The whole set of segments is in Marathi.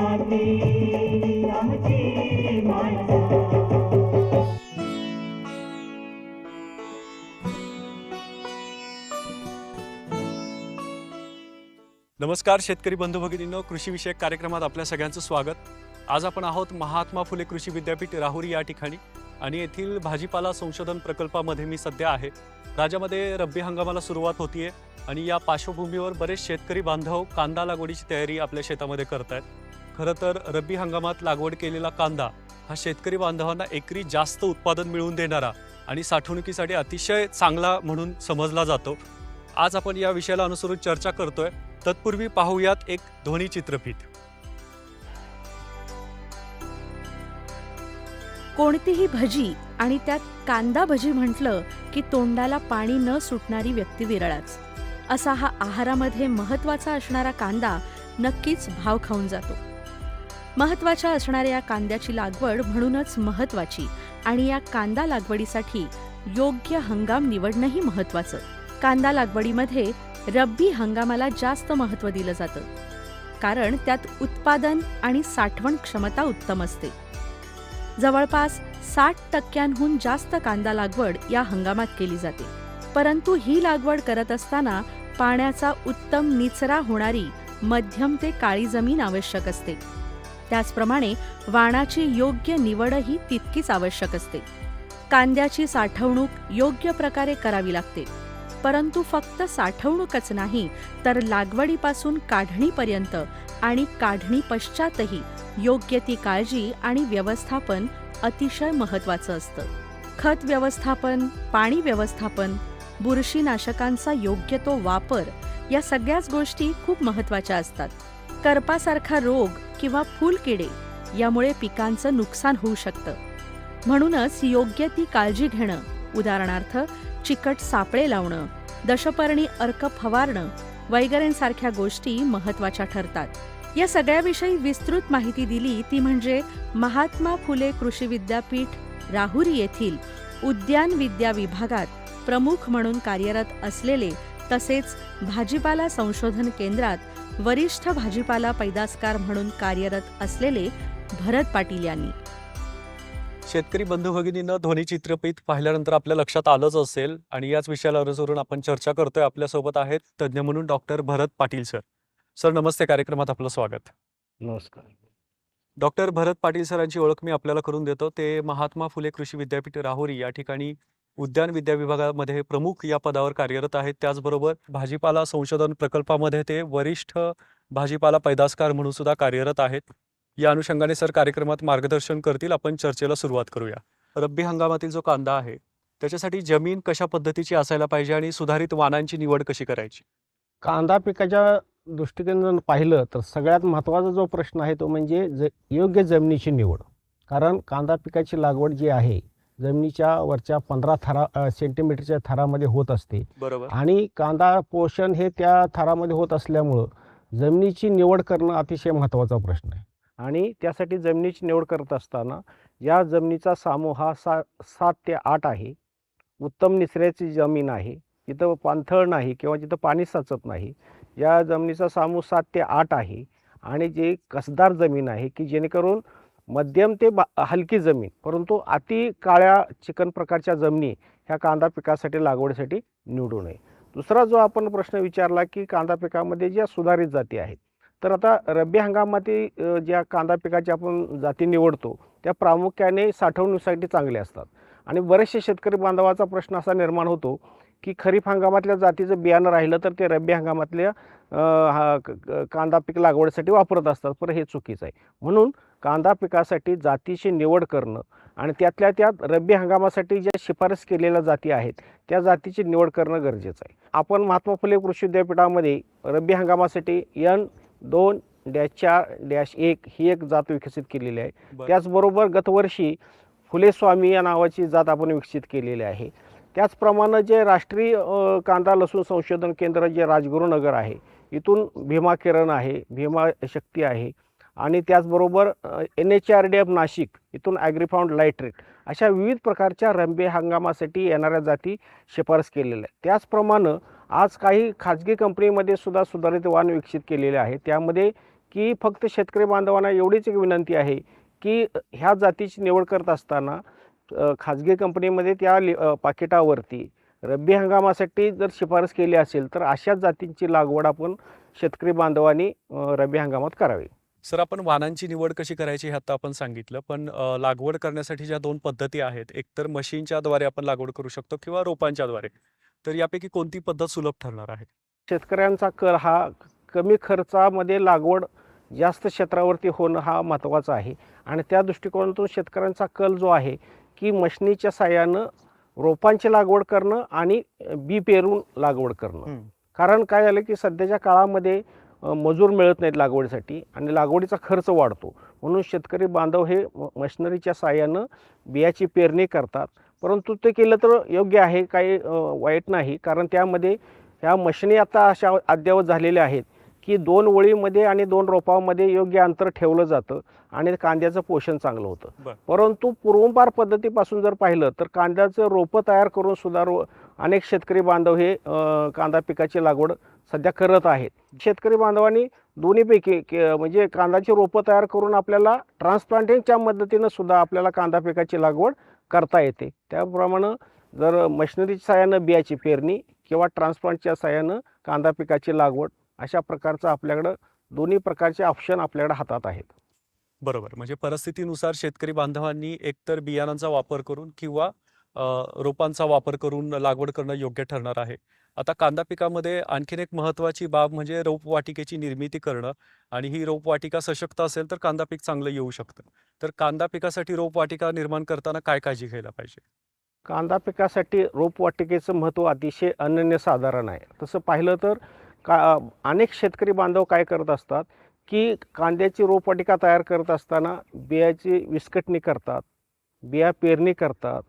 नमस्कार शेतकरी बंधू भगिनींनो कृषीविषयक कार्यक्रमात आपल्या सगळ्यांचं स्वागत. आज आपण आहोत महात्मा फुले कृषी विद्यापीठ राहुरी या ठिकाणी. आणि येथील भाजीपाला संशोधन प्रकल्पामध्ये मी सध्या आहे. राज्यामध्ये रब्बी हंगामाला सुरुवात होतीये. आणि या पार्श्वभूमीवर बरेच शेतकरी बांधव कांदा लागवडीची तयारी आपल्या शेतामध्ये करत आहेत खरं तर रब्बी हंगामात लागवड केलेला कांदा हा शेतकरी बांधवांना एकरी जास्त उत्पादन मिळवून देणारा आणि साठवणुकीसाठी अतिशय चांगला म्हणून समजला जातो. आज आपण या विषयाला अनुसरून चर्चा करतोय. तत्पूर्वी पाहूयात एक ध्वनी चित्रफित. कोणतीही भजी आणि त्यात कांदा भजी म्हटलं की तोंडाला पाणी न सुटणारी व्यक्ती विरळाच. असा हा आहारामध्ये महत्त्वाचा असणारा कांदा नक्कीच भाव खाऊन जातो. महत्त्वाच्या असणाऱ्या या कांद्याची लागवड म्हणूनच महत्वाची आणि या कांदा लागवडीसाठी योग्य हंगाम निवडणंही महत्वाचं कांदा लागवडीमध्ये रब्बी हंगामाला जास्त महत्त्व दिलं जातं. कारण त्यात उत्पादन आणि साठवण क्षमता उत्तम असते. जवळपास साठ टक्क्यांहून जास्त कांदा लागवड या हंगामात केली जाते. परंतु ही लागवड करत असताना पाण्याचा उत्तम निचरा होणारी मध्यम ते काळी जमीन आवश्यक असते. त्याचप्रमाणे वाणाची योग्य निवडही तितकीच आवश्यक असते. कांद्याची साठवणूक योग्य प्रकारे करावी लागते. परंतु फक्त साठवणूकच नाही तर लागवडीपासून काढणीपर्यंत आणि काढणी पश्चातही योग्य ती काळजी आणि व्यवस्थापन अतिशय महत्वाचं असतं. खत व्यवस्थापन पाणी व्यवस्थापन बुरशीनाशकांचा योग्य तो वापर या सगळ्याच गोष्टी खूप महत्त्वाच्या असतात. करपासारखा रोग किंवा फुलकिडे यामुळे पिकांचं नुकसान होऊ शकतं. म्हणूनच योग्य ती काळजी घेणं उदाहरणार्थ चिकट सापळे लावणं दशपर्णी अर्क फवारणं वगैरेंसारख्या गोष्टी महत्त्वाच्या ठरतात. या सगळ्याविषयी विस्तृत माहिती दिली ती म्हणजे महात्मा फुले कृषी विद्यापीठ राहुरी येथील उद्यान विद्या विभागात प्रमुख म्हणून कार्यरत असलेले तसेच भाजीपाला संशोधन केंद्रात वरिष्ठ भाजीपाला पैदासकार म्हणून कार्यरत असलेले भरत पाटील यांनी. शेतकरी बंधू भगिनींना ध्वनी चित्रफित पाहिल्यानंतर आपल्या लक्षात आलंच असेल आणि याच विषयाला अनुसरून आपण चर्चा करतोय. आपल्यासोबत आहेत तज्ज्ञ म्हणून doctor Bharat Patil sir. Sir नमस्ते. कार्यक्रमात आपलं स्वागत. नमस्कार. डॉक्टर भरत पाटील सरांची ओळख मी आपल्याला करून देतो. ते महात्मा फुले कृषी विद्यापीठ राहुरी या ठिकाणी उद्यान विद्या विभागामध्ये प्रमुख या पदावर कार्यरत आहेत. त्याचबरोबर भाजीपाला संशोधन प्रकल्पामध्ये ते वरिष्ठ भाजीपाला पैदासकार म्हणून सुद्धा कार्यरत आहेत. या अनुषंगाने सर कार्यक्रमात मार्गदर्शन करतील. आपण चर्चेला सुरुवात करूया. रब्बी हंगामातील जो कांदा आहे त्याच्यासाठी जमीन कशा पद्धतीची असायला पाहिजे आणि सुधारित वाणांची निवड कशी करायची? कांदा पिकाच्या दृष्टिकोनातून पाहिलं तर सगळ्यात महत्त्वाचा जो प्रश्न आहे तो म्हणजे ज योग्य जमिनीची निवड. कारण कांदा पिकाची लागवड जी आहे जमिनीच्या वरच्या पंधरा थरा सेंटीमीटरच्या थरामध्ये होत असते. बरोबर. आणि कांदा पोषण हे त्या थरामध्ये होत असल्यामुळं जमिनीची निवड करणं अतिशय महत्त्वाचा प्रश्न आहे. आणि त्यासाठी जमिनीची निवड करत असताना या जमिनीचा सामू हा सा सात ते आठ आहे. उत्तम निचऱ्याची जमीन आहे. जिथं पाणथळ नाही किंवा जिथं पाणी साचत नाही या जमिनीचा सामू सात ते आठ आहे. आणि जी कसदार जमीन आहे की जेणेकरून मध्यम ते बा हलकी जमीन परंतु अति काळ्या चिकन प्रकारच्या जमिनी ह्या कांदा पिकासाठी लागवडीसाठी निवडू नये. दुसरा जो आपण प्रश्न विचारला की कांदा पिकामध्ये ज्या सुधारित जाती आहेत तर आता रब्बी हंगामातील ज्या कांदा पिकाच्या आपण जाती निवडतो त्या प्रामुख्याने साठवणुकीसाठी चांगल्या असतात. आणि बरेचसे शेतकरी बांधवाचा प्रश्न असा निर्माण होतो की खरीप हंगामातल्या जातीचं बियाणं राहिलं तर ते रब्बी हंगामातल्या हा कांदा पीक लागवडीसाठी वापरत असतात पण हे चुकीचं आहे. म्हणून कांदा पिकासाठी जातीची निवड करणं आणि त्यातल्या त्यात रब्बी हंगामासाठी ज्या शिफारस केलेल्या जाती आहेत त्या जातीची निवड करणं गरजेचं आहे. आपण महात्मा फुले कृषी विद्यापीठामध्ये रब्बी हंगामासाठी एन दोन डॅश चार डॅश एक ही एक जात विकसित केलेली आहे. बरं. त्याचबरोबर गतवर्षी फुले स्वामी या नावाची जात आपण विकसित केलेली आहे. त्याचप्रमाणे जे राष्ट्रीय कांदा लसूण संशोधन केंद्र जे राजगुरुनगर आहे इथून भीमा किरण आहे भीमा शक्ती आहे आणि त्याचबरोबर N H R D F Nashik इथून ॲग्रीफाऊंड लायट्रेट अशा विविध प्रकारच्या रब्बी हंगामासाठी येणाऱ्या जाती शिफारस केलेल्या आहेत. त्याचप्रमाणे आज काही खाजगी कंपनीमध्ये सुद्धा सुधारित वाण विकसित केलेले आहे. त्यामध्ये की फक्त शेतकरी बांधवांना एवढीच एक विनंती आहे की ह्या जातीची निवड करत असताना खाजगी कंपनीमध्ये त्या लि पाकिटावरती रब्बी हंगामासाठी जर शिफारस केली असेल तर अशाच जातींची लागवड आपण शेतकरी बांधवांनी रब्बी हंगामात करावी. सर आपण वाणांची निवड कशी करायची हे आता आपण सांगितलं पण अ, लागवड करण्यासाठी ज्या दोन पद्धती आहेत एक तर मशीनच्या द्वारे आपण लागवड करू शकतो किंवा रोपांच्या द्वारे तर यापैकी कोणती पद्धत सुलभ ठरणार आहे? शेतकऱ्यांचा कल हा कमी खर्चामध्ये लागवड जास्त क्षेत्रावरती होणं हा महत्त्वाचा आहे. आणि त्या दृष्टिकोनातून शेतकऱ्यांचा कल जो आहे की मशनीच्या साह्यानं रोपांची लागवड करणं आणि बी पेरून लागवड करणं. कारण काय झालं की सध्याच्या काळामध्ये मजूर मिळत नाहीत लागवडीसाठी आणि लागवडीचा खर्च वाढतो. म्हणून शेतकरी बांधव हे म- मशिनरीच्या साह्यानं बियाची पेरणी करतात. परंतु ते केलं तर योग्य आहे काही वाईट नाही. कारण त्यामध्ये ह्या मशिनी आता अशा अद्ययावत झालेल्या आहेत की दोन ओळीमध्ये आणि दोन रोपामध्ये योग्य अंतर ठेवलं जातं आणि कांद्याचं पोषण चांगलं होतं. परंतु पूर्वपार पद्धतीपासून जर पाहिलं तर कांद्याचं रोपं तयार करून सुद्धा रो अनेक शेतकरी बांधव हे कांदा पिकाची लागवड सध्या करत आहेत. शेतकरी बांधवांनी दोन्हीपैकी म्हणजे कांद्याची रोपं तयार करून आपल्याला ट्रान्सप्लांटिंगच्या मदतीनं सुद्धा आपल्याला कांदा पिकाची लागवड करता येते. त्याप्रमाणे जर मशिनरीच्या साहाय्यानं बियाची पेरणी किंवा ट्रान्सप्लांटच्या साहाय्यानं कांदा पिकाची लागवड अशा प्रकारचं आपल्याकडं दोन्ही प्रकारचे ऑप्शन आपल्याकडे हातात आहेत. बरोबर. म्हणजे परिस्थितीनुसार शेतकरी बांधवांनी एकतर बियाणांचा वापर करून किंवा रोपांचा वापर करून लागवड करणं योग्य ठरणार आहे. आता कांदा पिकामध्ये आणखीन एक महत्त्वाची बाब म्हणजे रोपवाटिकेची निर्मिती करणं. आणि ही रोपवाटिका सशक्त असेल तर कांदा पीक चांगलं येऊ शकतं. तर कांदा पिकासाठी रोपवाटिका निर्माण करताना काय काळजी घ्यायला पाहिजे? कांदा पिकासाठी रोपवाटिकेचं महत्त्व अतिशय अनन्यसाधारण आहे. तसं पाहिलं तर का अनेक शेतकरी बांधव काय करत असतात की कांद्याची रोपवाटिका तयार करत असताना बियाची विस्कटणी करतात बिया पेरणी करतात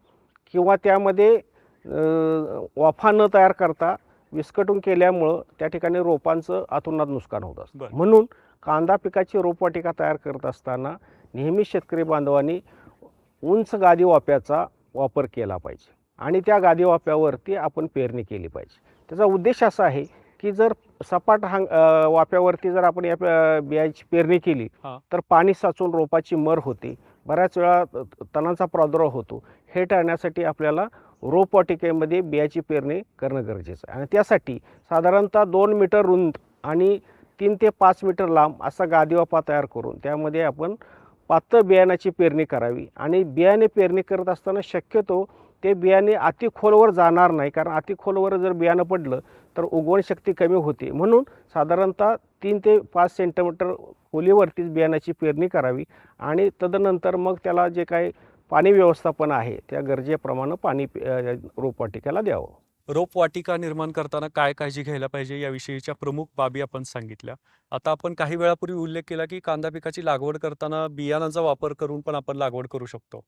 किंवा त्यामध्ये वाफा न तयार करता विस्कटून केल्यामुळं त्या ठिकाणी रोपांचं आतोनात नुकसान होत असतं. म्हणून कांदा पिकाची रोपवाटिका तयार करत असताना नेहमी शेतकरी बांधवांनी उंच गादी वाप्याचा वापर केला पाहिजे आणि त्या गादी वाप्यावरती आपण पेरणी केली पाहिजे त्याचा उद्देश असा आहे की जर सपाट हंग वाप्यावरती जर आपण या बियाची पेरणी केली. तर पाणी साचून रोपाची मर होते बऱ्याच वेळा तणांचा प्रादुर्भाव होतो हे टाळण्यासाठी आपल्याला रोपवाटिकेमध्ये बियाची पेरणी करणं गरजेचं आहे. आणि त्यासाठी साधारणतः दोन मीटर रुंद आणि तीन ते पाच मीटर लांब असा गादीवापा तयार करून त्यामध्ये आपण पातळ बियाण्याची पेरणी करावी. आणि बियाणे पेरणी करत असताना शक्यतो ते बियाणे अति खोलवर जाणार नाही. कारण अति खोलवर जर बियाणं पडलं तर उगवण शक्ती कमी होते. म्हणून साधारणतः तीन ते पाच सेंटीमीटर खोलीवरतीच बियाण्याची पेरणी करावी. आणि तदनंतर मग त्याला जे काही पाणी व्यवस्थापन आहे त्या गरजेप्रमाणे पाणी रोपवाटिकेला द्यावं. रोपवाटिका निर्माण करताना काय काळजी घ्यायला पाहिजे याविषयीच्या प्रमुख बाबी आपण सांगितल्या. आता आपण काही वेळापूर्वी उल्लेख केला की कांदा पिकाची लागवड करताना बियाणांचा वापर करून पण आपण लागवड करू शकतो.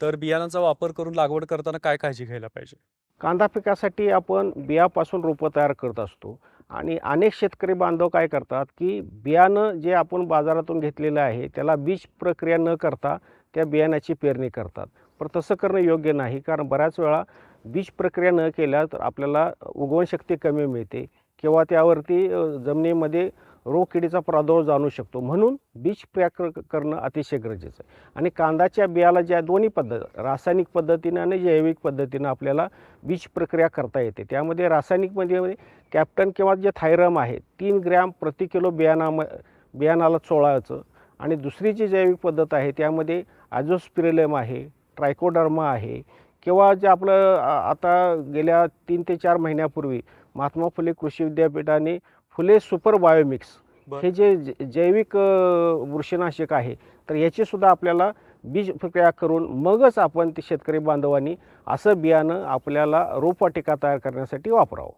तर बियाणांचा वापर करून लागवड करताना काय काळजी घ्यायला पाहिजे? कांदा पिकासाठी आपण बियापासून रोपं तयार करत असतो आणि अनेक शेतकरी बांधव काय करतात की बियाणं जे आपण बाजारातून घेतलेलं आहे त्याला बीज प्रक्रिया न करता त्या बियाण्याची पेरणी करतात. पण तसं करणं योग्य नाही. कारण बऱ्याच वेळा बीज प्रक्रिया न केल्या तर आपल्याला उगवणशक्ती कमी मिळते किंवा त्यावरती जमिनीमध्ये जमिनीमध्ये रोगकिडीचा प्रादुर्भाव जाणू शकतो. म्हणून बीज प्रक्रिया करणं अतिशय गरजेचं आहे. आणि कांदाच्या बियाला ज्या दोन्ही पद्धत रासायनिक पद्धतीनं आणि जैविक पद्धतीनं आपल्याला बीज प्रक्रिया करता येते. त्यामध्ये रासायनिकमध्ये कॅप्टन किंवा जे थायरम आहे तीन ग्रॅम प्रति किलो बियाणा बियाणाला चोळायचं. आणि दुसरी जी जैविक पद्धत आहे त्यामध्ये आजोस्पिरेलम आहे ट्रायकोडर्मा आहे किंवा जे आपलं आता गेल्या तीन ते चार महिन्यापूर्वी महात्मा फुले कृषी विद्यापीठाने फुले सुपर बायोमिक्स. हे जे ज- जैविक बुरशीनाशक आहे तर याची सुद्धा आपल्याला बीज प्रक्रिया करून मगच आपण ते शेतकरी बांधवांनी असं बियाणं आपल्याला रोपवाटिका तयार करण्यासाठी वापरावं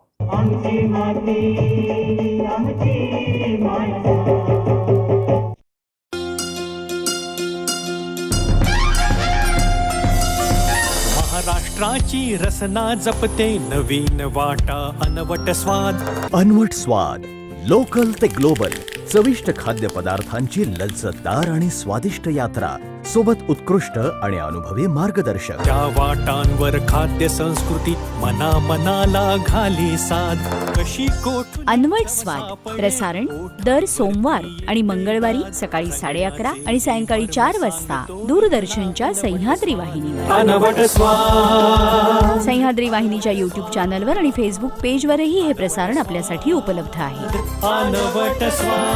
राष्ट्राची रसना जपते नवीन वाटा अनवट स्वाद. अनवट स्वाद लोकल ते ग्लोबल चविष्ट खाद्यपदार्थांची लज्जतदार आणि स्वादिष्ट यात्रा. सोबत उत्कृष्ट आणि अनुभवी मार्गदर्शक. त्या वाटांवर खाद्य संस्कृती मना मनाला घाली साध कशी कोठ अनवट स्वाद प्रसारण दर सोमवार आणि मंगळवारी सकाळी साडे अकरा आणि सायंकाळी चार वाजता दूरदर्शनच्या सह्याद्री वाहिनीवर. अनवट स्वाद. सह्याद्री वाहिनीच्या युट्यूब चॅनलवर आणि फेसबुक पेजवरही हे प्रसारण आपल्यासाठी उपलब्ध आहे. अनवट स्वाद.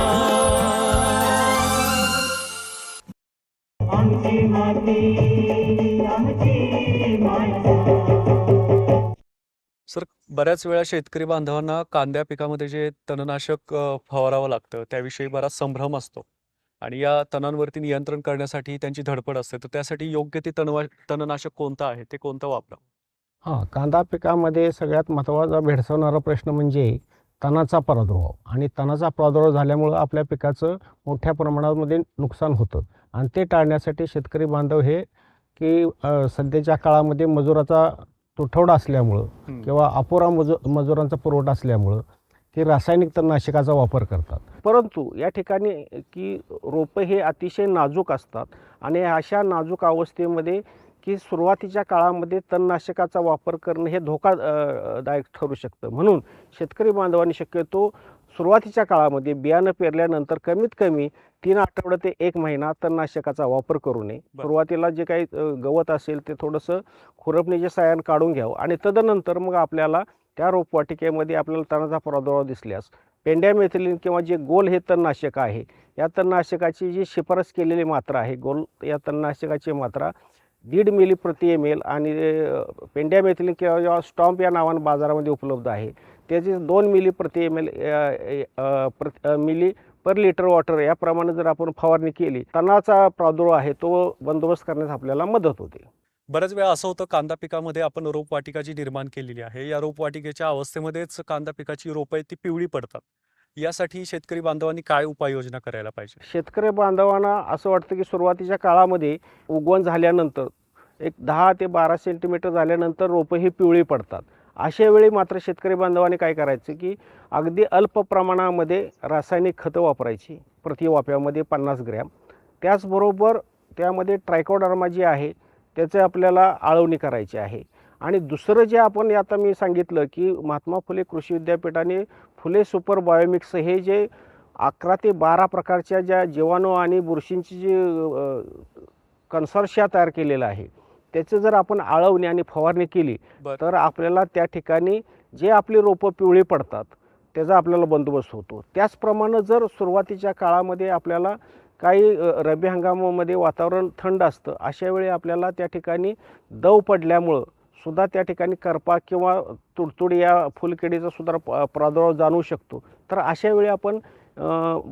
सर बऱ्याच वेळा शेतकरी बांधवांना कांद्या पिकामध्ये जे तणनाशक फवारावं लागतं त्याविषयी बराच संभ्रम असतो. आणि या तणांवरती नियंत्रण करण्यासाठी त्यांची धडपड असते. तर त्यासाठी योग्य ते तणवा तणनाशक कोणतं आहे? ते कोणतं वापरावं? हां कांदा पिकामध्ये सगळ्यात महत्त्वाचा भेडसावणारा प्रश्न म्हणजे तणाचा प्रादुर्भाव. आणि तणाचा प्रादुर्भाव झाल्यामुळं आपल्या पिकाचं मोठ्या प्रमाणामध्ये नुकसान होतं. आणि ते टाळण्यासाठी शेतकरी बांधव हे की सध्याच्या काळामध्ये मजुराचा तुटवडा असल्यामुळं. किंवा अपुरा मजू मजुरांचा पुरवठा असल्यामुळं ते रासायनिक तणनाशकाचा वापर करतात. परंतु या ठिकाणी की रोपं हे अतिशय नाजूक असतात. आणि अशा नाजूक अवस्थेमध्ये की सुरुवातीच्या काळामध्ये तणनाशकाचा वापर करणं हे धोका अ, दायक ठरू शकतं म्हणून शेतकरी बांधवांनी शक्यतो सुरुवातीच्या काळामध्ये बियाणं पेरल्यानंतर कमीत कमी तीन आठवडे ते एक महिना तणनाशकाचा वापर करू नये. सुरुवातीला जे काही गवत असेल ते थोडंसं खुरपणीच्या साह्यानं काढून घ्यावं आणि तदनंतर मग आपल्याला त्या रोपवाटिकेमध्ये आपल्याला तणाचा प्रादुर्भाव दिसल्यास पेंड्यामेथिलीन किंवा जे गोल हे तणनाशक आहे या तणनाशकाची जी शिफारस केलेली मात्रा आहे गोल या तणनाशकाची मात्रा दीड मिली प्रति एम एल आणि पेंड्या पेंड्यामेथिलीन किंवा जेव्हा स्टॉम्प या नावानं बाजारामध्ये उपलब्ध आहे त्याचे दोन मिली प्रति M L milli per litre water याप्रमाणे जर आपण फवारणी केली तणाचा प्रादुर्भाव आहे तो बंदोबस्त करण्यास आपल्याला मदत होते. बऱ्याच वेळा असं होतं कांदा पिकामध्ये आपण रोपवाटिका जी निर्माण केलेली आहे या रोपवाटिकेच्या अवस्थेमध्येच कांदा पिकाची रोपं आहेत ती पिवळी पडतात. यासाठी शेतकरी बांधवांनी काय उपाययोजना करायला पाहिजे? शेतकरी बांधवांना असं वाटतं की सुरुवातीच्या काळामध्ये उगवण झाल्यानंतर एक दहा ते बारा सेंटीमीटर झाल्यानंतर रोपं ही पिवळी पडतात. अशा वेळी मात्र शेतकरी बांधवांनी काय करायचं की अगदी अल्प प्रमाणामध्ये रासायनिक खतं वापरायची. प्रति वाफ्यामध्ये पन्नास ग्रॅम. त्याचबरोबर त्यामध्ये ट्रायकोडर्मा जी आहे त्याचे आपल्याला आळवणी करायची आहे. आणि दुसरं जे आपण आता मी सांगितलं की महात्मा फुले कृषी विद्यापीठाने फुले सुपर बायोमिक्स हे जे अकरा ते बारा प्रकारच्या ज्या जीवाणू आणि बुरशींची जी कन्सॉर्शिया तयार केलेला आहे त्याचं जर आपण आळवणी आणि फवारणी केली. तर आपल्याला त्या ठिकाणी जे आपली रोपं पिवळी पडतात त्याचा आपल्याला बंदोबस्त होतो त्याचप्रमाणे जर सुरुवातीच्या काळामध्ये आपल्याला काही रब्बी हंगामामध्ये वातावरण थंड असतं अशा वेळी आपल्याला त्या ठिकाणी दव पडल्यामुळं सुद्धा त्या ठिकाणी करपा किंवा तुडतुडी या फुलकिडीचा सुद्धा प- प्रादुर्भाव जाणवू शकतो. तर अशा वेळी आपण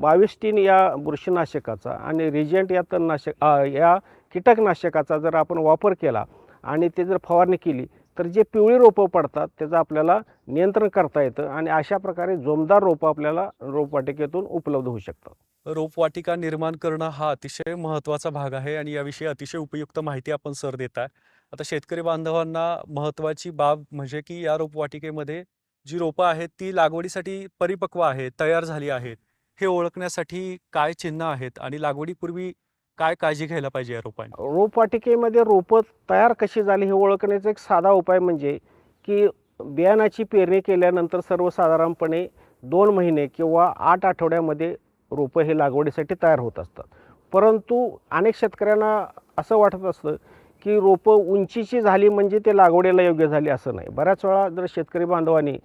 बावीस टीन या बुरशीनाशकाचा आणि रिजेंट या तणनाशक या कीटकनाशकाचा जर आपण वापर केला आणि ते जर फवारणी केली तर जे पिवळी रोपं पडतात त्याचं आपल्याला नियंत्रण करता येतं आणि अशा प्रकारे जोमदार रोपं आपल्याला रोपवाटिकेतून उपलब्ध होऊ शकतात. रोपवाटिका निर्माण करणं हा अतिशय महत्त्वाचा भाग आहे आणि याविषयी अतिशय उपयुक्त माहिती आपण सर देत आहे आता शेतकरी बांधवांना महत्त्वाची बाब म्हणजे की या रोपवाटिकेमध्ये जी रोपं आहेत ती लागवडीसाठी परिपक्व आहेत तयार झाली आहेत. हे ओळखण्यासाठी काय चिन्ह आहेत आणि लागवडीपूर्वी काय काळजी घ्यायला पाहिजे या रोपांनी रोपवाटिकेमध्ये रोपं तयार कशी झाली हे ओळखण्याचा एक साधा उपाय म्हणजे की बियाणाची पेरणी केल्यानंतर सर्वसाधारणपणे दोन महिने किंवा आठ आठवड्यामध्ये रोपं हे लागवडीसाठी तयार होत असतात. परंतु अनेक शेतकऱ्यांना असं वाटत असतं की रोपं उंचीची झाली म्हणजे ते लागवडीला योग्य झाली असं नाही. बऱ्याच वेळा जर शेतकरी बांधवांनी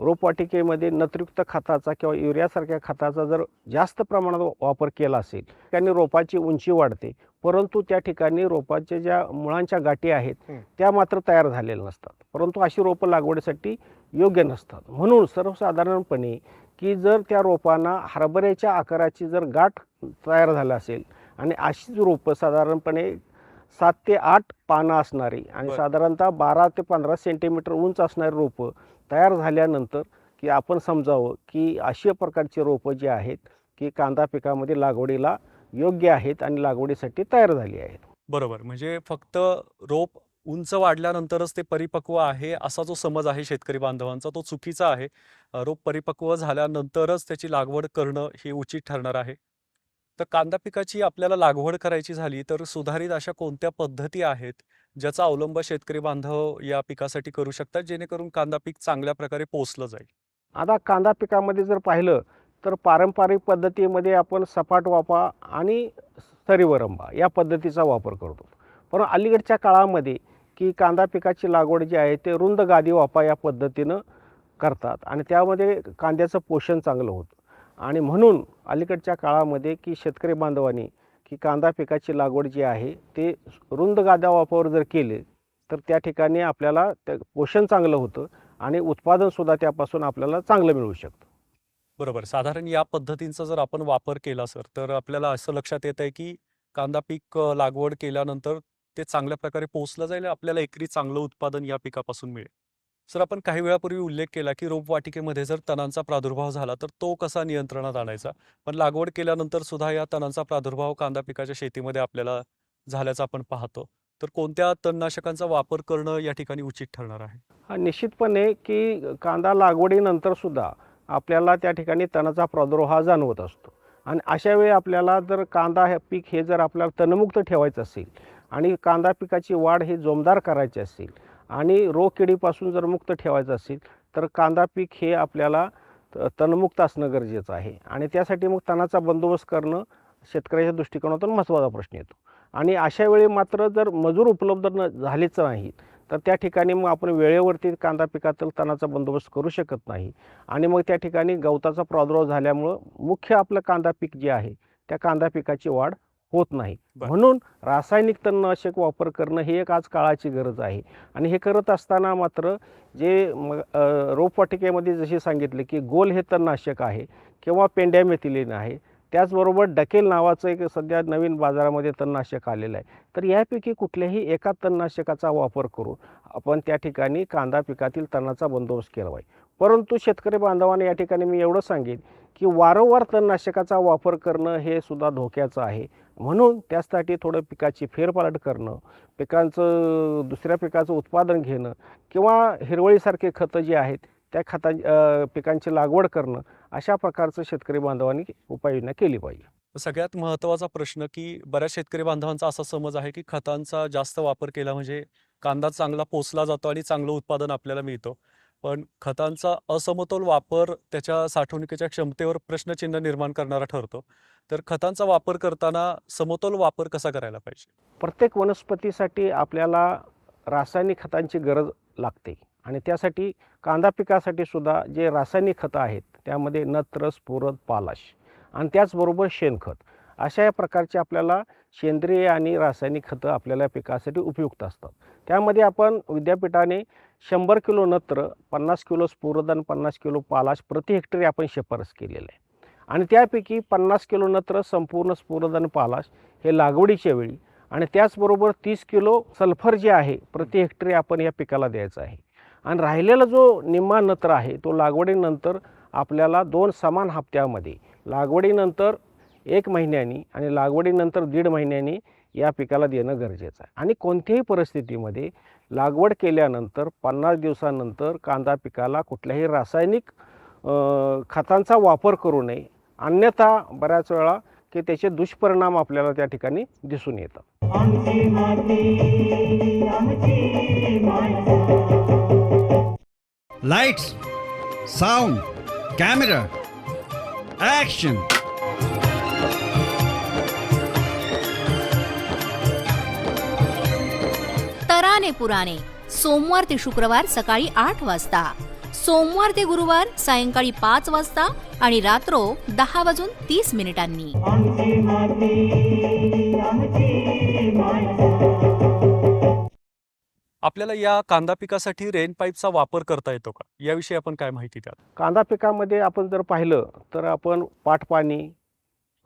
रोपवाटिकेमध्ये नत्रयुक्त खताचा किंवा युरियासारख्या खताचा जर जास्त प्रमाणात वापर केला असेल त्याने रोपाची उंची वाढते परंतु त्या ठिकाणी रोपाच्या ज्या मुळांच्या गाठी आहेत. त्या मात्र तयार झालेल्या नसतात. परंतु अशी रोपं लागवडीसाठी योग्य नसतात. म्हणून सर्वसाधारणपणे की जर त्या रोपांना हरभऱ्याच्या आकाराची जर गाठ तयार झाला असेल आणि अशीच रोपं साधारणपणे सात ते आठ पानं असणारी आणि. साधारणतः बारा ते पंधरा सेंटीमीटर उंच असणारी रोपं तयार झाल्यानंतर की आपण समजावं की अशा प्रकारची रोपं जी आहेत की कांदा पिकामध्ये लागवडीला योग्य आहेत आणि लागवडीसाठी तयार झाली आहेत. बरोबर. म्हणजे फक्त रोप उंच वाढल्यानंतरच ते परिपक्व आहे असा जो समज आहे शेतकरी बांधवांचा तो चुकीचा आहे. रोप परिपक्व झाल्यानंतरच त्याची लागवड करणं हे उचित ठरणार आहे? तर कांदा पिकाची आपल्याला लागवड करायची झाली तर सुधारित अशा कोणत्या पद्धती आहेत ज्याचा अवलंब शेतकरी बांधव या पिकासाठी करू शकतात जेणेकरून कांदा पीक चांगल्या प्रकारे पोचलं जाईल? आता कांदा पिकामध्ये जर पाहिलं तर पारंपरिक पद्धतीमध्ये आपण सपाट वापा आणि सरीवरंबा या पद्धतीचा वापर करतो. पण अलीकडच्या काळामध्ये की कांदा पिकाची लागवड जी आहे ते रुंद गादी वापा या पद्धतीनं करतात आणि त्यामध्ये कांद्याचं पोषण चांगलं होतं. आणि म्हणून अलीकडच्या काळामध्ये की शेतकरी बांधवांनी की कांदा पिकाची लागवड जी आहे ते रुंद गाद्या वापर जर केले तर त्या ठिकाणी आपल्याला ते पोषण चांगलं होतं आणि उत्पादनसुद्धा त्यापासून आपल्याला चांगलं मिळू शकतं. बरोबर. साधारण या पद्धतींचा जर आपण वापर केला सर तर आपल्याला असं लक्षात येत आहे की कांदा पीक लागवड केल्यानंतर ते चांगल्या प्रकारे पोचलं जाईल आपल्याला एकरी चांगलं उत्पादन या पिकापासून मिळेल. सर आपण काही वेळापूर्वी उल्लेख केला की रोपवाटिकेमध्ये जर तणांचा प्रादुर्भाव झाला तर तो कसा नियंत्रणात आणायचा? पण लागवड केल्यानंतर सुद्धा या तणांचा प्रादुर्भाव कांदा पिकाच्या शेतीमध्ये आपल्याला झाल्याचा आपण पाहतो. तर कोणत्या तणनाशकांचा वापर करणं या ठिकाणी उचित ठरणार आहे? हा निश्चितपणे की कांदा लागवडीनंतर सुद्धा आपल्याला त्या ठिकाणी तणाचा प्रादुर्भाव हा जाणवत असतो. आणि अशा वेळी आपल्याला जर कांदा हे पीक हे जर आपल्याला तणमुक्त ठेवायचं असेल आणि कांदा पिकाची वाढ ही जोमदार करायची असेल आणि रोग किडीपासून जर मुक्त ठेवायचं असेल तर कांदा पीक हे आपल्याला त- तणमुक्त असणं गरजेचं आहे. आणि त्यासाठी मग तणाचा बंदोबस्त करणं शेतकऱ्याच्या दृष्टिकोनातून महत्त्वाचा प्रश्न येतो. आणि अशा वेळी मात्र जर मजूर उपलब्ध न झालेच नाही तर त्या ठिकाणी मग आपण वेळेवरती कांदा पिकातील तणाचा बंदोबस्त करू शकत नाही. आणि मग त्या ठिकाणी गवताचा प्रादुर्भाव झाल्यामुळं मुख्य आपलं कांदा पीक जे आहे त्या कांदा पिकाची वाढ होत नाही. म्हणून रासायनिक तणनाशक वापर करणं ही एक आज काळाची गरज आहे. आणि हे करत असताना मात्र जे रोपवाटिकेमध्ये जसे सांगितले की गोल हे तणनाशक आहे किंवा पेंडॅमेथिलीन आहे त्याचबरोबर डकेल नावाचं एक सध्या नवीन बाजारामध्ये तणनाशक आलेलं आहे. तर यापैकी कुठल्याही एका तणनाशकाचा वापर करून आपण त्या ठिकाणी कांदा पिकातील तणाचा बंदोबस्त केला पाहिजे. परंतु शेतकरी बांधवांना या ठिकाणी मी एवढं सांगेन की वारंवार तणनाशकाचा वापर करणं हे सुद्धा धोक्याचं आहे. म्हणून त्यासाठी थोडं पिकाची फेरपालट करणं पिकांचं दुसऱ्या पिकाचं उत्पादन घेणं किंवा हिरवळीसारखे खतं जी आहेत त्या खता पिकांची लागवड करणं अशा प्रकारचं शेतकरी बांधवांनी उपाययोजना केली पाहिजे. सगळ्यात महत्त्वाचा प्रश्न की बऱ्याच शेतकरी बांधवांचा असा समज आहे की खतांचा जास्त वापर केला म्हणजे कांदा चांगला पोचला जातो आणि चांगलं उत्पादन आपल्याला मिळतं. पण खतांचा असमतोल वापर त्याच्या साठवणुकीच्या क्षमतेवर प्रश्नचिन्ह निर्माण करणारा ठरतो. तर खतांचा वापर करताना समतोल वापर कसा करायला पाहिजे? प्रत्येक वनस्पतीसाठी आपल्याला रासायनिक खतांची गरज लागते आणि त्यासाठी कांदा पिकासाठी सुद्धा जे रासायनिक खतं आहेत त्यामध्ये नत्र स्फुरद पालाश आणि त्याचबरोबर शेणखत. अशा या प्रकारचे आपल्याला सेंद्रिय आणि रासायनिक खतं आपल्याला पिकासाठी उपयुक्त असतात. त्यामध्ये आपण विद्यापीठाने शंभर किलो नत्र पन्नास किलो स्फुरद पन्नास किलो पालाश प्रति हेक्टरी आपण शिफारस केलेलं आहे. आणि त्यापैकी पन्नास किलो नत्र संपूर्ण स्फूरदन पालाश हे लागवडीच्या वेळी आणि त्याचबरोबर तीस किलो सल्फर जे आहे प्रति हेक्टरी आपण या पिकाला द्यायचं आहे. आणि राहिलेला जो निम्मा नत्र आहे तो लागवडीनंतर आपल्याला दोन समान हप्त्यामध्ये लागवडीनंतर एक महिन्यानी आणि लागवडीनंतर दीड महिन्यांनी या पिकाला देणं गरजेचं आहे. आणि कोणत्याही परिस्थितीमध्ये लागवड केल्यानंतर पन्नास दिवसानंतर कांदा पिकाला कुठल्याही रासायनिक खतांचा वापर करू नये. अन्यथा बऱ्याच वेळा की त्याचे दुष्परिणाम आपल्याला त्या ठिकाणी दिसून येतात लाइट्स साउंड कैमरा एक्शन तराने पुराणे सोमवार ते शुक्रवार सकाळी आठ वाजता. सोमवार ते गुरुवार सायंकाळी पाच वाजता आणि रात्रो दहा वाजून तीस मिनिटांनी. आपल्याला या कांदा पिकासाठी रेन पाईपचा वापर करता येतो का? याविषयी आपण काय माहिती द्याल कांदा पिकामध्ये आपण जर पाहिलं तर आपण पाटपाणी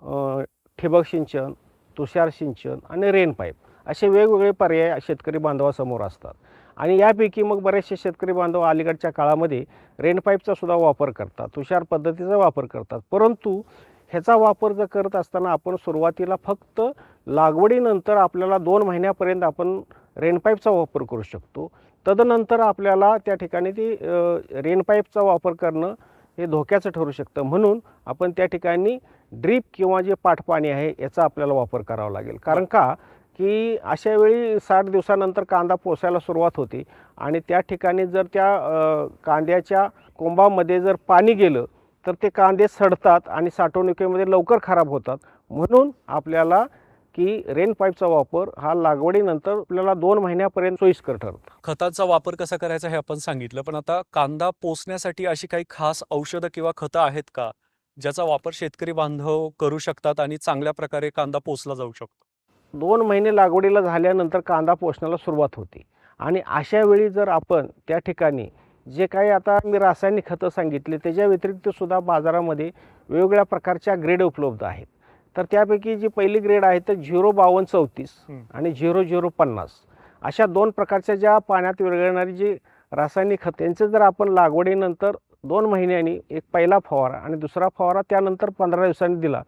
अ, ठिबक सिंचन तुषार सिंचन आणि रेन पाईप असे वेगवेगळे पर्याय शेतकरी बांधवासमोर असतात. आणि यापैकी मग बरेचसे शेतकरी बांधव अलीकडच्या काळामध्ये रेनपाईपचा सुद्धा वापर करतात तुषार पद्धतीचा वापर करतात. परंतु ह्याचा वापर जर करत असताना आपण सुरुवातीला फक्त लागवडीनंतर आपल्याला दोन महिन्यापर्यंत आपण रेनपाईपचा वापर करू शकतो. तदनंतर आपल्याला त्या ठिकाणी ती रेनपाईपचा रेन पाईपचा वापर करणं हे धोक्याचं ठरू शकतं. म्हणून आपण त्या ठिकाणी ड्रीप किंवा जे पाठपाणी आहे याचा आपल्याला वापर करावा लागेल. कारण का? की अशा वेळी साठ दिवसानंतर कांदा पोसायला सुरुवात होते. आणि त्या ठिकाणी जर त्या कांद्याच्या कोंबामध्ये जर पाणी गेलं तर ते कांदे सडतात आणि साठवणुकीमध्ये लवकर खराब होतात. म्हणून आपल्याला की रेन पाईपचा वापर हा लागवडीनंतर आपल्याला दोन महिन्यापर्यंत सोयीस्कर ठरतो. खताचा वापर कसा करायचा हे आपण सांगितलं पण आता कांदा पोसण्यासाठी अशी काही खास औषधं किंवा खतं आहेत का ज्याचा वापर शेतकरी बांधव करू शकतात आणि चांगल्या प्रकारे कांदा पोसला जाऊ शकतो? दोन महिने लागवडीला झाल्यानंतर कांदा पोसण्याला सुरुवात होते. आणि अशा वेळी जर आपण त्या ठिकाणी जे काही आता मी रासायनिक खतं सांगितले त्याच्या व्यतिरिक्त सुद्धा बाजारामध्ये वेगवेगळ्या प्रकारच्या ग्रेड उपलब्ध आहेत. तर त्यापैकी जी पहिली ग्रेड आहे तर झिरो बावन्न चौतीस. आणि झिरो झिरो पन्नास. अशा दोन प्रकारच्या ज्या पाण्यात विरघळणारी जी रासायनिक खत यांचं जर आपण लागवडीनंतर दोन महिन्यांनी एक पहिला फवारा आणि दुसरा फवारा त्यानंतर पंधरा दिवसांनी दिला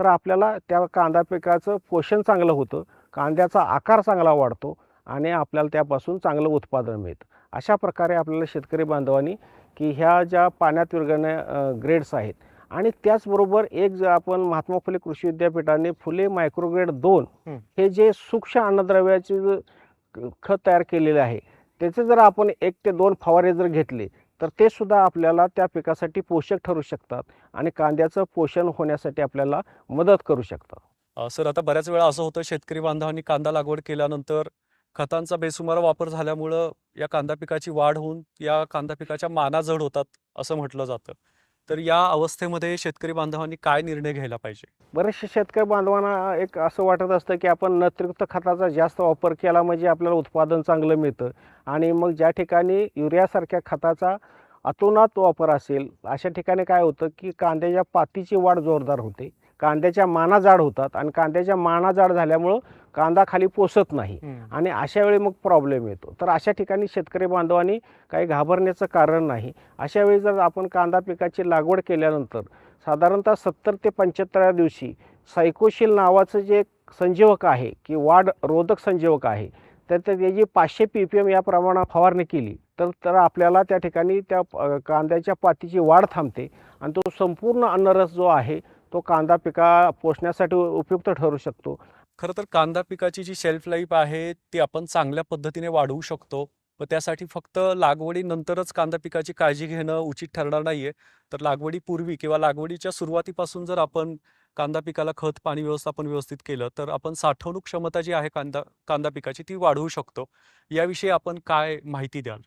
तर आपल्याला त्या कांदा पिकाचं पोषण चांगलं होतं कांद्याचा आकार चांगला वाढतो आणि आपल्याला त्यापासून चांगलं उत्पादन मिळतं अशा प्रकारे आपल्याला शेतकरी बांधवांनी की ह्या ज्या पाण्यात विरघळण्या ग्रेड्स आहेत आणि त्याचबरोबर एक जर आपण महात्मा फुले कृषी विद्यापीठाने फुले मायक्रोग्रेड दोन हं. हे जे सूक्ष्म अन्नद्रव्याचे जे खत तयार केलेले आहे त्याचे जर आपण एक ते दोन फवारे जर घेतले तर ते सुद्धा आपल्याला त्या पिकासाठी पोषक ठरू शकतात आणि कांद्याचं पोषण होण्यासाठी आपल्याला मदत करू शकतात. सर आता बऱ्याच वेळा असं होतं शेतकरी बांधवांनी कांदा लागवड केल्यानंतर खतांचा बेसुमार वापर झाल्यामुळं या कांदा पिकाची वाढ होऊन या कांदा पिकाच्या माना जड होतात असं म्हटलं जातं. तर या अवस्थेमध्ये शेतकरी बांधवांनी काय निर्णय घ्यायला पाहिजे? बरेचसे शेतकरी बांधवांना एक असं वाटत असतं की आपण नत्रयुक्त खताचा जास्त वापर केला म्हणजे आपल्याला उत्पादन चांगलं मिळतं. आणि मग ज्या ठिकाणी युरियासारख्या खताचा अतोनात वापर असेल अशा ठिकाणी काय होतं की कांद्याच्या पातीची वाढ जोरदार होते. कांद्याच्या माना जाड होतात आणि कांद्याच्या माना जाड झाल्यामुळं कांदा खाली पोसत नाही. आणि अशा वेळी मग प्रॉब्लेम येतो. तर अशा ठिकाणी शेतकरी बांधवांनी काही घाबरण्याचं कारण नाही. अशा वेळी जर आपण कांदा पिकाची लागवड केल्यानंतर साधारणतः सत्तर ते पंच्याहत्तराव्या दिवशी सायकोशील नावाचं जे संजीवक आहे की वाढ रोधक संजीवक आहे तर त्या- त्याची पाचशे पी पी एम या प्रमाणात फवारणी केली तर तर आपल्याला त्या ठिकाणी त्या कांद्याच्या पातीची वाढ थांबते आणि तो संपूर्ण अन्नरस जो आहे तो कांदा पिका पोषण्यासाठी उपयुक्त ठरू शकतो. खरं तर कांदा पिकाची जी शेल्फ लाईफ आहे ती आपण चांगल्या पद्धतीने वाढवू शकतो. व त्यासाठी फक्त लागवडीनंतरच कांदा पिकाची काळजी घेणं उचित ठरणार नाहीये. तर लागवडीपूर्वी किंवा लागवडीच्या सुरुवातीपासून जर आपण कांदा पिकाला खत पाणी व्यवस्थापन व्यवस्थित केलं तर आपण साठवणूक क्षमता जी आहे कांदा कांदा पिकाची ती वाढवू शकतो. याविषयी आपण काय माहिती द्याल?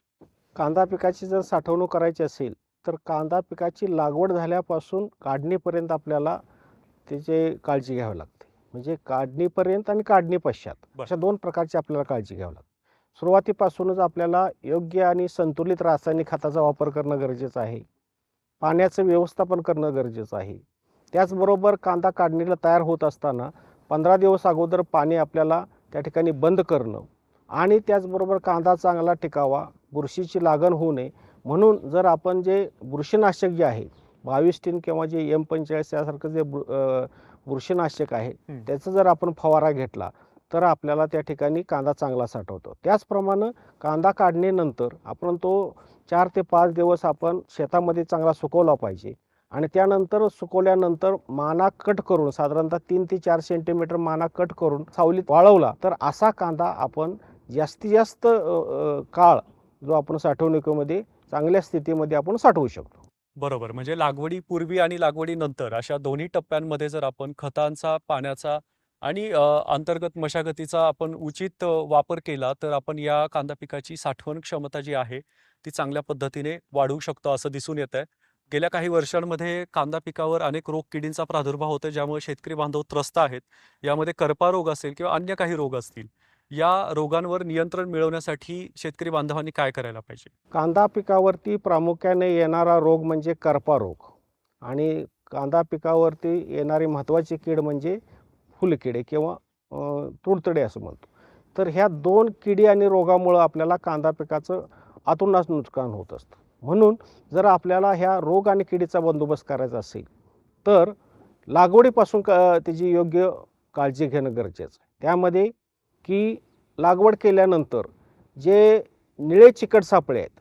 कांदा पिकाची जर साठवणूक करायची असेल तर कांदा पिकाची लागवड झाल्यापासून काढणीपर्यंत आपल्याला त्याची काळजी घ्यावी लागते. म्हणजे काढणीपर्यंत आणि काढणी पश्चात. अशा दोन प्रकारची आपल्याला काळजी घ्यावी लागते. सुरुवातीपासूनच आपल्याला योग्य आणि संतुलित रासायनिक खताचा वापर करणं गरजेचं आहे. पाण्याचं व्यवस्थापन करणं गरजेचं आहे. त्याचबरोबर कांदा काढणीला तयार होत असताना पंधरा दिवस अगोदर पाणी आपल्याला त्या ठिकाणी बंद करणं आणि त्याचबरोबर कांदा चांगला टिकावा बुरशीची लागण होऊ नये म्हणून जर आपण जे बुरशीनाशक जे आहे बावीस टीन किंवा जे एम पंचेचाळीस यासारखं जे बुरशीनाशक आहे. त्याचा जर आपण फवारा घेतला तर आपल्याला त्या ठिकाणी कांदा चांगला साठवतो त्याचप्रमाणे कांदा काढणीनंतर आपण तो चार ते पाच दिवस आपण शेतामध्ये चांगला सुकवला पाहिजे आणि त्यानंतर सुकवल्यानंतर माना कट करून साधारणतः तीन ते चार सेंटीमीटर माना कट करून सावलीत वाळवला तर असा कांदा आपण जास्तीत जास्त काळ जो आपण साठवणुकीमध्ये चांगल्या स्थितीमध्ये आपण साठवू शकतो. बरोबर. म्हणजे लागवडीपूर्वी आणि लागवडीनंतर अशा दोन्ही टप्प्यांमध्ये जर आपण खतांचा पाण्याचा आणि अंतर्गत मशागतीचा आपण उचित वापर केला तर आपण या कांदा पिकाची साठवण क्षमता जी आहे ती चांगल्या पद्धतीने वाढवू शकतो असं दिसून येत आहे गेल्या काही वर्षांमध्ये कांदा पिकावर अनेक रोग किडींचा प्रादुर्भाव होतो ज्यामुळे शेतकरी बांधव त्रस्त आहेत. यामध्ये करपा रोग असेल किंवा अन्य काही रोग असतील. या रोगांवर नियंत्रण मिळवण्यासाठी शेतकरी बांधवांनी काय करायला पाहिजे? कांदा पिकावरती प्रामुख्याने येणारा रोग म्हणजे करपा रोग. आणि कांदा पिकावरती येणारी महत्त्वाची कीड म्हणजे फुलकिडे किंवा तुडतडे असं म्हणतो. तर ह्या दोन किडी आणि रोगामुळं आपल्याला कांदा पिकाचं आतूनच नुकसान होत असतं. म्हणून जर आपल्याला ह्या रोग आणि किडीचा बंदोबस्त करायचा असेल तर लागवडीपासून क त्याची योग्य काळजी घेणं गरजेचं आहे. त्यामध्ये की लागवड केल्यानंतर जे निळे चिकट सापळे आहेत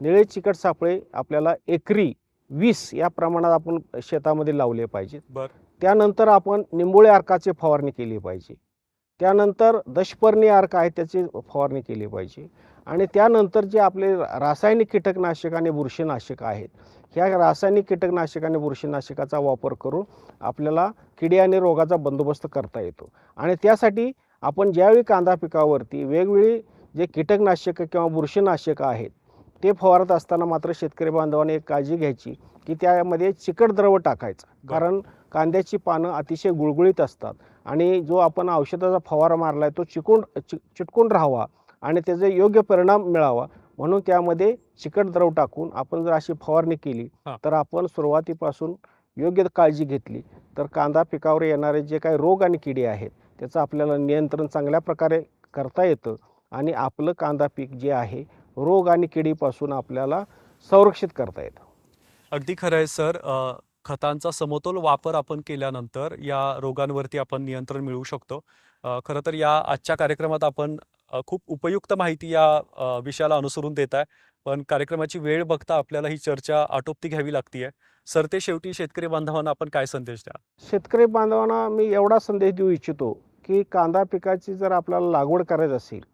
निळे चिकट सापळे आपल्याला एकरी वीस या प्रमाणात आपण शेतामध्ये लावले पाहिजेत. बर. त्यानंतर आपण निंबोळे अर्काची फवारणी केली पाहिजे. त्यानंतर दशपर्णी अर्क आहे त्याची फवारणी केली पाहिजे. आणि त्यानंतर जे आपले रासायनिक कीटकनाशक आणि बुरशीनाशक आहेत ह्या रासायनिक कीटकनाशक आणि बुरशीनाशकाचा वापर करून आपल्याला किडी आणि रोगाचा बंदोबस्त करता येतो. आणि त्यासाठी आपण ज्यावेळी कांदा पिकावरती वेगवेगळी जे कीटकनाशकं किंवा बुरशीनाशकं आहेत ते फवारत असताना मात्र शेतकरी बांधवांनी एक काळजी घ्यायची की त्यामध्ये चिकट द्रव टाकायचा. कारण कांद्याची पानं अतिशय गुळगुळीत असतात आणि जो आपण औषधाचा फवारा मारला आहे तो चिकून चि चिटकून राहावा आणि त्याचे योग्य परिणाम मिळावा. म्हणून त्यामध्ये चिकट द्रव टाकून आपण जर अशी फवारणी केली. तर आपण सुरुवातीपासून योग्य काळजी घेतली तर कांदा पिकावर येणारे जे काही रोग आणि किडी आहेत त्याचं आपल्याला नियंत्रण चांगल्या प्रकारे करता येतं. आणि आपलं कांदा पीक जे आहे रोग आणि किडीपासून आपल्याला संरक्षित करता येतं. अगदी खरं आहे सर. खतांचा समतोल वापर आपण केल्यानंतर या रोगांवरती आपण नियंत्रण मिळवू शकतो. खरं तर या आजच्या कार्यक्रमात आपण खूप उपयुक्त माहिती या विषयाला अनुसरून देत आहे. पण कार्यक्रमाची वेळ बघता आपल्याला ही चर्चा आटोपती घ्यावी लागतीये. सर ते शेवटी शेतकरी बांधवांना आपण काय संदेश द्या शेतकरी बांधवांना मी एवढा संदेश देऊ इच्छितो की कांदा पिकाची जर आपल्याला लागवड करायची असेल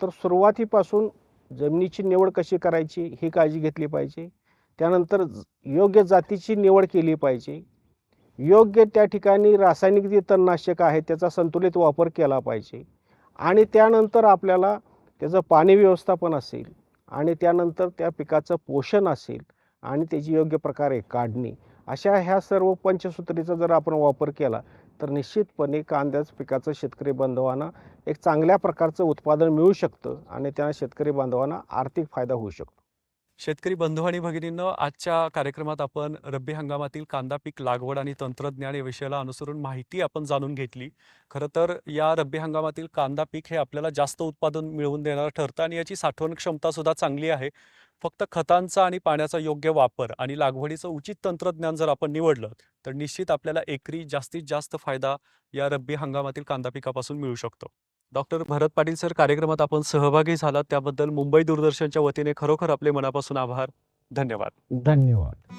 तर सुरुवातीपासून जमिनीची निवड कशी करायची ही काळजी घेतली पाहिजे. त्यानंतर योग्य जातीची निवड केली पाहिजे. योग्य त्या ठिकाणी रासायनिक जे तणनाशक आहे त्याचा संतुलित वापर केला पाहिजे. आणि त्यानंतर आपल्याला त्याचं पाणी व्यवस्थापन असेल आणि त्यानंतर त्या पिकाचं पोषण असेल आणि त्याची योग्य प्रकारे काढणी. अशा ह्या सर्व पंचसूत्रीचा जर आपण वापर केला तर निश्चितपणे कांद्याच पिकाचं शेतकरी बांधवांना एक चांगल्या प्रकारचं उत्पादन मिळू शकतं आणि त्या शेतकरी बांधवांना आर्थिक फायदा होऊ शकतो. शेतकरी बंधू आणि भगिनींनो आजच्या कार्यक्रमात आपण रब्बी हंगामातील कांदा पीक लागवड आणि तंत्रज्ञान या विषयाला अनुसरून माहिती आपण जाणून घेतली. खरं तर या रब्बी हंगामातील कांदा पीक हे आपल्याला जास्त उत्पादन मिळवून देणारं ठरतं आणि याची साठवण क्षमता सुद्धा चांगली आहे. फक्त खतांचा आणि पाण्याचा योग्य वापर आणि लागवडीचं उचित तंत्रज्ञान जर आपण निवडलं तर निश्चित आपल्याला एकरी जास्तीत जास्त फायदा या रब्बी हंगामातील कांदा पिकापासून मिळू शकतो. डॉक्टर भरत पाटील सर कार्यक्रमात आपण सहभागी झालात. त्याबद्दल मुंबई दूरदर्शनच्या वतीने खरोखर आपले मनापासून आभार. धन्यवाद. धन्यवाद.